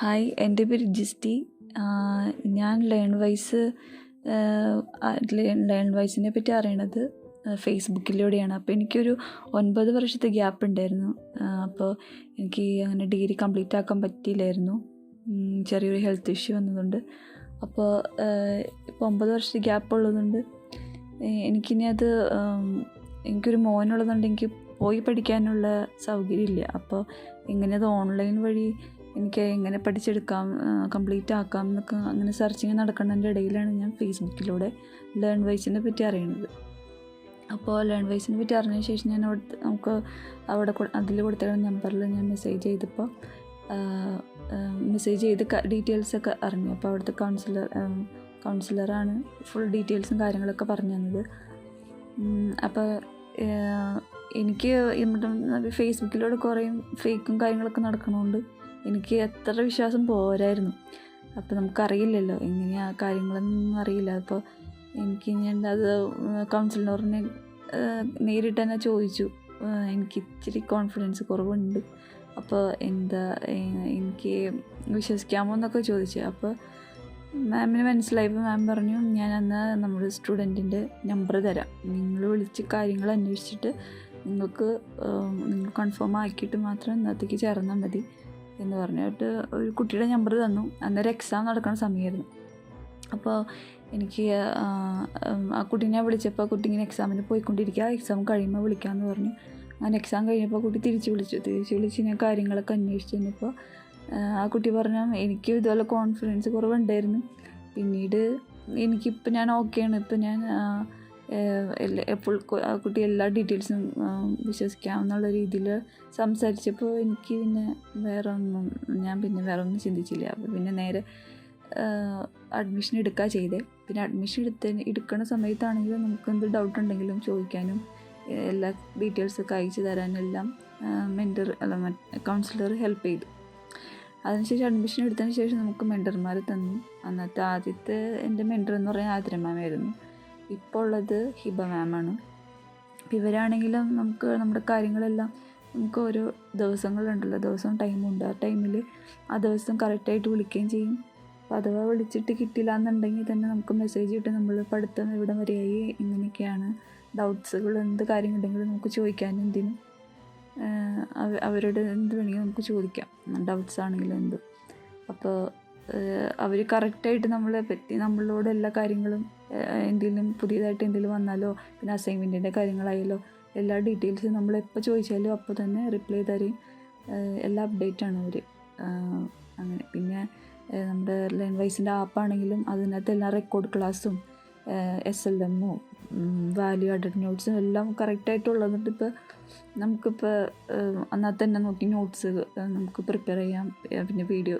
Hi എന്റെ പേര് ജിസ്റ്റി. ഞാൻ ലേൺ വൈസ് ലേൺ വൈസിനെ പറ്റി അറിയണത് ഫേസ്ബുക്കിലൂടെയാണ്. അപ്പോൾ എനിക്കൊരു ഒൻപത് വർഷത്തെ ഗ്യാപ്പ് ഉണ്ടായിരുന്നു. അപ്പോൾ എനിക്ക് അങ്ങനെ ഡിഗ്രി കംപ്ലീറ്റ് ആക്കാൻ പറ്റിയില്ലായിരുന്നു. ചെറിയൊരു ഹെൽത്ത് ഇഷ്യൂ വന്നതുകൊണ്ട്. അപ്പോൾ ഇപ്പോൾ ഒമ്പത് വർഷത്തെ ഗ്യാപ്പ് ഉള്ളതുകൊണ്ട് എനിക്കിനി അത് എനിക്കൊരു മോനുള്ളതുകൊണ്ട് എനിക്ക് പോയി പഠിക്കാനുള്ള സൗകര്യമില്ല. അപ്പോൾ എങ്ങനെയത് ഓൺലൈൻ വഴി എനിക്ക് എങ്ങനെ പഠിച്ചെടുക്കാം കംപ്ലീറ്റ് ആക്കാം എന്നൊക്കെ അങ്ങനെ സെർച്ചിങ് നടക്കുന്നതിന്റെ ഇടയിലാണ് ഞാൻ ഫേസ്ബുക്കിലൂടെ ലേൺ വൈസിനെ പറ്റി അറിയുന്നത്. അപ്പോൾ ലേൺ വൈസിനെ പറ്റി അറിഞ്ഞതിന് ശേഷം ഞാൻ അവിടെ നമുക്ക് അവിടെ അതിൽ കൊടുത്ത നമ്പറിൽ ഞാൻ മെസ്സേജ് ചെയ്തപ്പോൾ മെസ്സേജ് ചെയ്ത് ഡീറ്റെയിൽസ് ഒക്കെ അറിഞ്ഞു. അപ്പോൾ അവിടുത്തെ കൗൺസിലർ കൗൺസിലറാണ് ഫുൾ ഡീറ്റെയിൽസും കാര്യങ്ങളൊക്കെ പറഞ്ഞു തന്നത്. അപ്പോൾ എനിക്ക് ഫേസ്ബുക്കിലൂടെ കുറേ ഫേക്കും കാര്യങ്ങളൊക്കെ നടക്കണോണ്ട് എനിക്ക് എത്ര വിശ്വാസം പോരായിരുന്നു. അപ്പോൾ നമുക്കറിയില്ലല്ലോ എങ്ങനെയാ കാര്യങ്ങളൊന്നും അറിയില്ല. അപ്പോൾ എനിക്ക് ഞാൻ അത് കൗൺസിലറിനെ നേരിട്ട് തന്നെ ചോദിച്ചു. എനിക്ക് ഇച്ചിരി കോൺഫിഡൻസ് കുറവുണ്ട്. അപ്പോൾ എന്താ എനിക്ക് വിശ്വസിക്കാമോ എന്നൊക്കെ ചോദിച്ചു. അപ്പോൾ മാമിന് മനസ്സിലായപ്പോൾ മാം പറഞ്ഞു ഞാൻ അന്ന് നമ്മുടെ സ്റ്റുഡന്റിന്റെ നമ്പർ തരാം. നിങ്ങൾ വിളിച്ച് കാര്യങ്ങൾ അന്വേഷിച്ചിട്ട് നിങ്ങൾക്ക് നിങ്ങൾ കൺഫേം ആക്കിയിട്ട് മാത്രം ഇന്നത്തേക്ക് ചേർന്നാൽ മതി. എന്ന് പറഞ്ഞിട്ട് ഒരു കുട്ടിയുടെ നമ്പർ തന്നു. അന്നേരം എക്സാം നടക്കുന്ന സമയമായിരുന്നു അപ്പോൾ എനിക്ക് ആ കുട്ടീനെ വിളിച്ചപ്പോൾ കുട്ടി ഇങ്ങനെ എക്സാമിന് പോയിക്കൊണ്ടിരിക്കുക. എക്സാം കഴിയുമ്പോൾ വിളിക്കാമെന്ന് പറഞ്ഞു. അങ്ങനെ എക്സാം കഴിഞ്ഞപ്പോൾ കുട്ടി തിരിച്ച് വിളിച്ചു. തിരിച്ച് വിളിച്ച് ഞാൻ കാര്യങ്ങളൊക്കെ അന്വേഷിച്ച് കഴിഞ്ഞപ്പോൾ ആ കുട്ടി പറഞ്ഞു എനിക്ക് ഇതുപോലെ കോൺഫിഡൻസ് കുറവുണ്ടായിരുന്നു. പിന്നീട് എനിക്കിപ്പോൾ ഞാൻ ഓക്കെയാണ് ഇപ്പം ഞാൻ എപ്പോൾ കുട്ടി എല്ലാ ഡീറ്റെയിൽസും വിശ്വസിക്കാമെന്നുള്ള രീതിയിൽ സംസാരിച്ചപ്പോൾ എനിക്ക് പിന്നെ വേറെ ഒന്നും ഞാൻ പിന്നെ വേറെ ഒന്നും ചിന്തിച്ചില്ല. അപ്പോൾ പിന്നെ നേരെ അഡ്മിഷൻ എടുക്കുക ചെയ്തേ. പിന്നെ അഡ്മിഷൻ എടുത്ത എടുക്കുന്ന സമയത്താണെങ്കിലും നമുക്ക് എന്ത് ഡൗട്ട് ഉണ്ടെങ്കിലും ചോദിക്കാനും എല്ലാ ഡീറ്റെയിൽസൊക്കെ അയച്ചു തരാനും എല്ലാം മെന്റർ അല്ല കൗൺസിലർ ഹെൽപ്പ് ചെയ്തു. അതിനുശേഷം അഡ്മിഷൻ എടുത്തതിന് ശേഷം നമുക്ക് മെന്റർമാർ തന്നു. അന്നത്തെ ആദ്യത്തെ എന്റെ മെന്റർ എന്ന് പറയുന്നത് ആതിര മാമായിരുന്നു ഇപ്പോൾ ഉള്ളത് ഹിബ മാമാണ് ഇവരാണെങ്കിലും നമുക്ക് നമ്മുടെ കാര്യങ്ങളെല്ലാം നമുക്ക് ഓരോ ദിവസങ്ങളുണ്ടല്ലോ ദിവസം ടൈമുണ്ട് ആ ടൈമിൽ ആ ദിവസം കറക്റ്റായിട്ട് വിളിക്കുകയും ചെയ്യും. അപ്പോൾ അഥവാ വിളിച്ചിട്ട് കിട്ടില്ല എന്നുണ്ടെങ്കിൽ തന്നെ നമുക്ക് മെസ്സേജ് ഇട്ട് നമ്മൾ പഠിത്തം ഇവിടെ വരെയായി ഇങ്ങനെയൊക്കെയാണ് ഡൗട്ട്സുകൾ എന്ത് കാര്യങ്ങളുണ്ടെങ്കിലും നമുക്ക് ചോദിക്കാനും എന്തിനും അവരോട് എന്ത് വേണമെങ്കിലും നമുക്ക് ചോദിക്കാം. ഡൗട്ട്സ് ആണെങ്കിലും എന്തും. അപ്പോൾ അവർ കറക്റ്റായിട്ട് നമ്മളെ പറ്റി നമ്മളോട് എല്ലാ കാര്യങ്ങളും എന്തെങ്കിലും പുതിയതായിട്ട് എന്തെങ്കിലും വന്നാലോ പിന്നെ അസൈൻമെന്റിന്റെ കാര്യങ്ങളായാലോ എല്ലാ ഡീറ്റെയിൽസും നമ്മൾ എപ്പോൾ ചോദിച്ചാലും അപ്പോൾ തന്നെ റിപ്ലൈ തരും. എല്ലാ അപ്ഡേറ്റാണ് അവർ അങ്ങനെ. പിന്നെ നമ്മുടെ ലേൺ വൈസിന്റെ ആപ്പാണെങ്കിലും അതിനകത്ത് എല്ലാ റെക്കോർഡ് ക്ലാസ്സും എസ് എൽ എമ്മോ വാല്യൂ അഡഡ് നോട്ട്സും എല്ലാം കറക്റ്റായിട്ടുള്ളതുകൊണ്ട് ഇപ്പോൾ നമുക്കിപ്പോൾ അന്നത്തെ തന്നെ നോക്കി നോട്ട്സ് നമുക്ക് പ്രിപ്പയർ ചെയ്യാം. പിന്നെ വീഡിയോ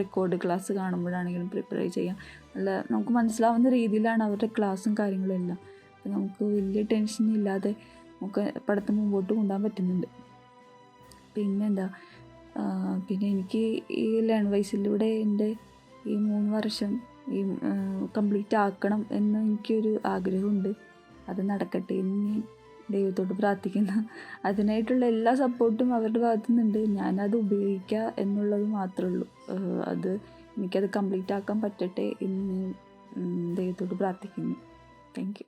റെക്കോർഡ് ക്ലാസ് കാണുമ്പോഴാണെങ്കിലും പ്രിപ്പയർ ചെയ്യാം. നല്ല നമുക്ക് മനസ്സിലാവുന്ന രീതിയിലാണ് അവരുടെ ക്ലാസ്സും കാര്യങ്ങളും എല്ലാം അപ്പോൾ നമുക്ക് വലിയ ടെൻഷൻ ഇല്ലാതെ നമുക്ക് പഠിത്തം മുമ്പോട്ട് കൊണ്ടുപോകാൻ പറ്റുന്നുണ്ട്. പിന്നെന്താ പിന്നെ എനിക്ക് ഈ ലേൺ വൈസിലൂടെ എന്റെ ഈ മൂന്ന് വർഷം ഈ കംപ്ലീറ്റ് ആക്കണം എന്ന് എനിക്കൊരു ആഗ്രഹമുണ്ട്. അത് നടക്കട്ടെ എന്ന് ദൈവത്തോട് പ്രാർത്ഥിക്കുന്നു. അതിനായിട്ടുള്ള എല്ലാ സപ്പോർട്ടും അവരുടെ ഭാഗത്തു നിന്നുണ്ട് ഞാനത് ഉപയോഗിക്കുക എന്നുള്ളത് മാത്രമേ ഉള്ളൂ അത് എനിക്കത് കംപ്ലീറ്റ് ആക്കാൻ പറ്റട്ടെ എന്ന് ദൈവത്തോട് പ്രാർത്ഥിക്കുന്നു. Thank you